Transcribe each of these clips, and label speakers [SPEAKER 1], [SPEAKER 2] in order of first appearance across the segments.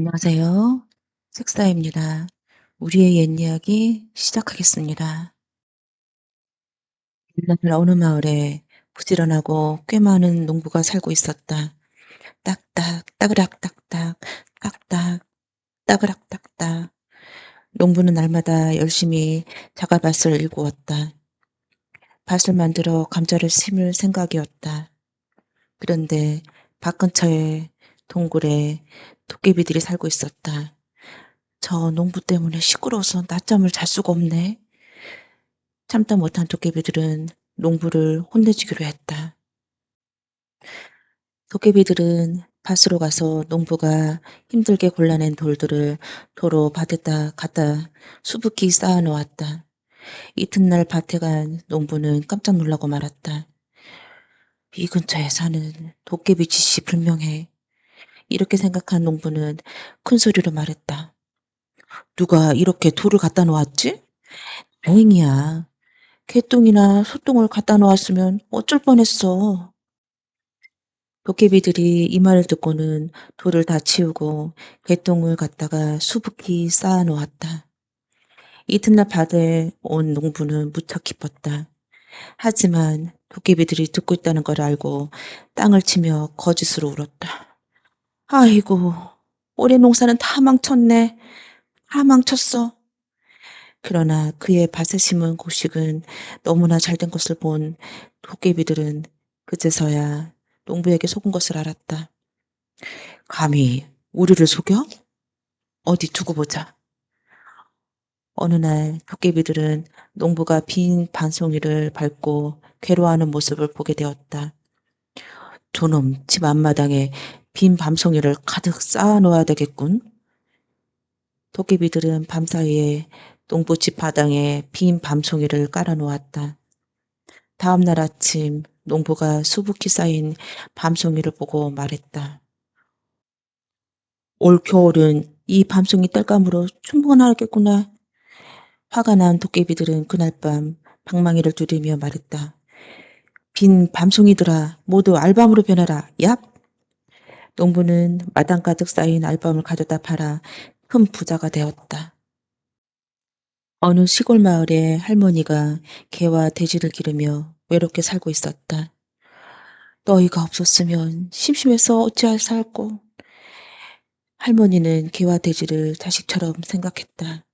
[SPEAKER 1] 안녕하세요. 색사입니다. 우리의 옛 이야기 시작하겠습니다. 옛날 어느 마을에 부지런하고 꽤 많은 농부가 살고 있었다. 딱딱, 따그락, 딱딱, 딱딱, 따그락, 딱딱. 농부는 날마다 열심히 자갈밭을 일구었다. 밭을 만들어 감자를 심을 생각이었다. 그런데 밭 근처에 동굴에 도깨비들이 살고 있었다. 저 농부 때문에 시끄러워서 낮잠을 잘 수가 없네. 참다 못한 도깨비들은 농부를 혼내주기로 했다. 도깨비들은 밭으로 가서 농부가 힘들게 골라낸 돌들을 도로 밭에다 갖다 수북히 쌓아 놓았다. 이튿날 밭에 간 농부는 깜짝 놀라고 말았다. 이 근처에 사는 도깨비 짓이 분명해. 이렇게 생각한 농부는 큰 소리로 말했다. 누가 이렇게 돌을 갖다 놓았지? 다행이야. 개똥이나 소똥을 갖다 놓았으면 어쩔 뻔했어. 도깨비들이 이 말을 듣고는 돌을 다 치우고 개똥을 갖다가 수북히 쌓아 놓았다. 이튿날 밭에 온 농부는 무척 기뻤다. 하지만 도깨비들이 듣고 있다는 걸 알고 땅을 치며 거짓으로 울었다. 아이고, 올해 농사는 다 망쳤네. 다 망쳤어. 그러나 그의 밭에 심은 곡식은 너무나 잘된 것을 본 도깨비들은 그제서야 농부에게 속은 것을 알았다. 감히 우리를 속여? 어디 두고 보자. 어느 날 도깨비들은 농부가 빈 반송이를 밟고 괴로워하는 모습을 보게 되었다. 저놈 집 앞마당에 빈 밤송이를 가득 쌓아 놓아야 되겠군. 도깨비들은 밤사이에 농부집 바닥에 빈 밤송이를 깔아 놓았다. 다음 날 아침 농부가 수북히 쌓인 밤송이를 보고 말했다. 올 겨울은 이 밤송이 땔감으로 충분하겠구나. 화가 난 도깨비들은 그날 밤 방망이를 두르며 말했다. 빈 밤송이들아 모두 알밤으로 변해라. 얍! 농부는 마당 가득 쌓인 알밤을 가져다 팔아 큰 부자가 되었다. 어느 시골 마을에 할머니가 개와 돼지를 기르며 외롭게 살고 있었다. 너희가 없었으면 심심해서 어찌할 살고. 할머니는 개와 돼지를 자식처럼 생각했다.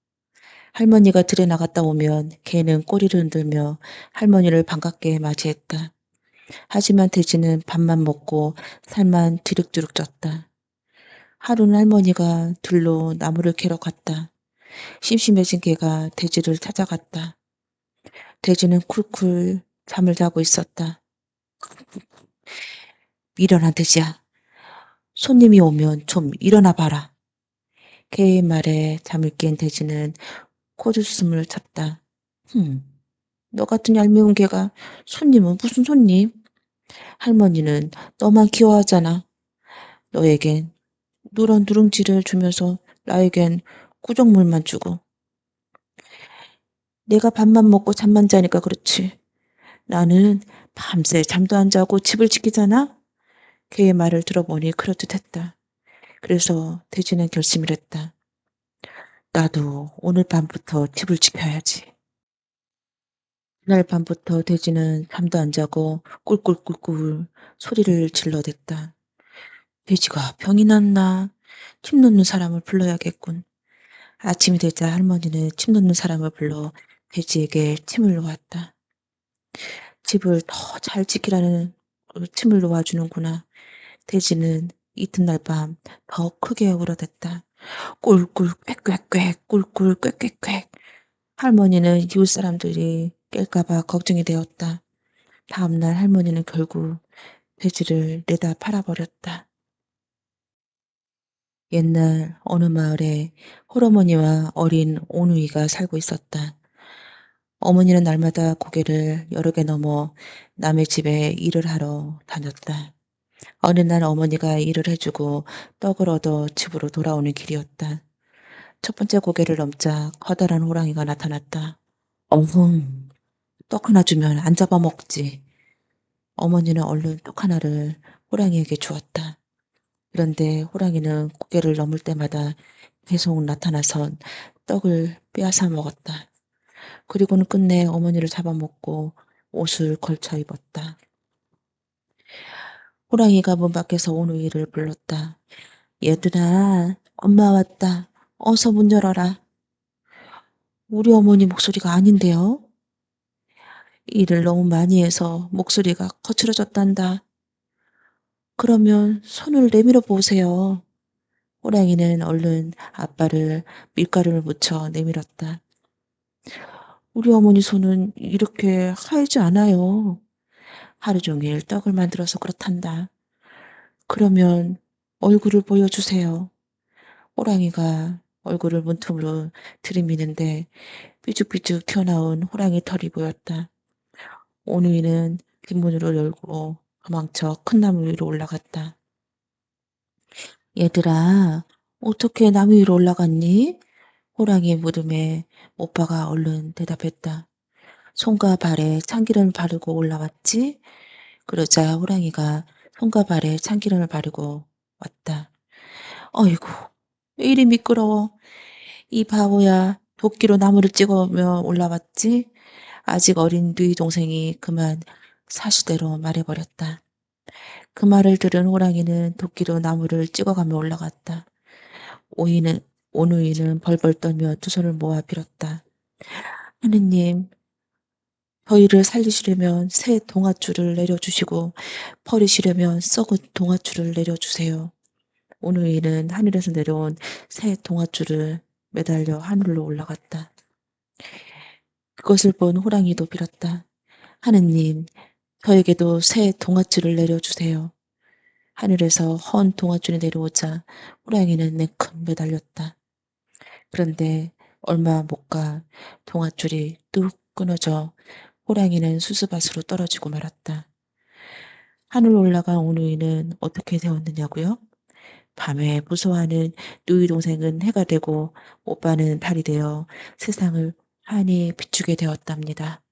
[SPEAKER 1] 할머니가 들에 나갔다 오면 개는 꼬리를 흔들며 할머니를 반갑게 맞이했다. 하지만 돼지는 밥만 먹고 살만 뒤룩뒤룩 쪘다. 하루는 할머니가 들로 나무를 캐러 갔다. 심심해진 개가 돼지를 찾아갔다. 돼지는 쿨쿨 잠을 자고 있었다. 일어나 돼지야. 손님이 오면 좀 일어나 봐라. 개의 말에 잠을 깬 돼지는 코웃음을 쳤다. 흠, 너 같은 얄미운 개가 손님은 무슨 손님? 할머니는 너만 귀여워하잖아. 너에겐 누런 누룽지를 주면서 나에겐 구정물만 주고. 내가 밥만 먹고 잠만 자니까 그렇지. 나는 밤새 잠도 안 자고 집을 지키잖아. 걔의 말을 들어보니 그렇듯 했다. 그래서 돼지는 결심을 했다. 나도 오늘 밤부터 집을 지켜야지. 그날 밤부터 돼지는 잠도 안 자고 꿀꿀꿀꿀 소리를 질러댔다. 돼지가 병이 났나? 침 놓는 사람을 불러야겠군. 아침이 되자 할머니는 침 놓는 사람을 불러 돼지에게 침을 놓았다. 집을 더 잘 지키라는 침을 놓아주는구나. 돼지는 이튿날 밤 더 크게 울어댔다. 꿀꿀 꽥꽥꽥 꿀꿀 꽥꽥꽥 할머니는 이웃 사람들이 깰까봐 걱정이 되었다. 다음날 할머니는 결국 돼지를 내다 팔아버렸다. 옛날 어느 마을에 홀어머니와 어린 오누이가 살고 있었다. 어머니는 날마다 고개를 여러 개 넘어 남의 집에 일을 하러 다녔다. 어느 날 어머니가 일을 해주고 떡을 얻어 집으로 돌아오는 길이었다. 첫 번째 고개를 넘자 커다란 호랑이가 나타났다. 어흥, 떡 하나 주면 안 잡아먹지. 어머니는 얼른 떡 하나를 호랑이에게 주었다. 그런데 호랑이는 고개를 넘을 때마다 계속 나타나선 떡을 빼앗아 먹었다. 그리고는 끝내 어머니를 잡아먹고 옷을 걸쳐 입었다. 호랑이가 문 밖에서 오누이를 불렀다. 얘들아, 엄마 왔다. 어서 문 열어라. 우리 어머니 목소리가 아닌데요? 일을 너무 많이 해서 목소리가 거칠어졌단다. 그러면 손을 내밀어 보세요. 호랑이는 얼른 아빠를 밀가루를 묻혀 내밀었다. 우리 어머니 손은 이렇게 하얘지 않아요. 하루 종일 떡을 만들어서 그렇단다. 그러면 얼굴을 보여주세요. 호랑이가 얼굴을 문틈으로 들이미는데 삐죽삐죽 튀어나온 호랑이 털이 보였다. 오누이는 뒷문으로 열고 도망쳐 큰 나무 위로 올라갔다. 얘들아, 어떻게 나무 위로 올라갔니? 호랑이의 무덤에 오빠가 얼른 대답했다. 손과 발에 참기름을 바르고 올라왔지? 그러자 호랑이가 손과 발에 참기름을 바르고 왔다. 어이구, 왜 이리 미끄러워. 이 바보야, 도끼로 나무를 찍으며 올라왔지? 아직 어린 누이 동생이 그만 사실대로 말해버렸다. 그 말을 들은 호랑이는 도끼로 나무를 찍어가며 올라갔다. 오이는, 오누이는 벌벌 떨며 두 손을 모아 빌었다. 하느님, 저희를 살리시려면 새 동아줄을 내려주시고 버리시려면 썩은 동아줄을 내려주세요. 오누이는 하늘에서 내려온 새 동아줄을 매달려 하늘로 올라갔다. 그것을 본 호랑이도 빌었다. 하느님, 저에게도 새 동아줄을 내려주세요. 하늘에서 헌 동아줄이 내려오자 호랑이는 냉큼 매달렸다. 그런데 얼마 못 가 동아줄이 뚝 끊어져 호랑이는 수수밭으로 떨어지고 말았다. 하늘로 올라간 오누이는 어떻게 되었느냐고요? 밤에 무서워하는 누이 동생은 해가 되고 오빠는 달이 되어 세상을 환히 비추게 되었답니다.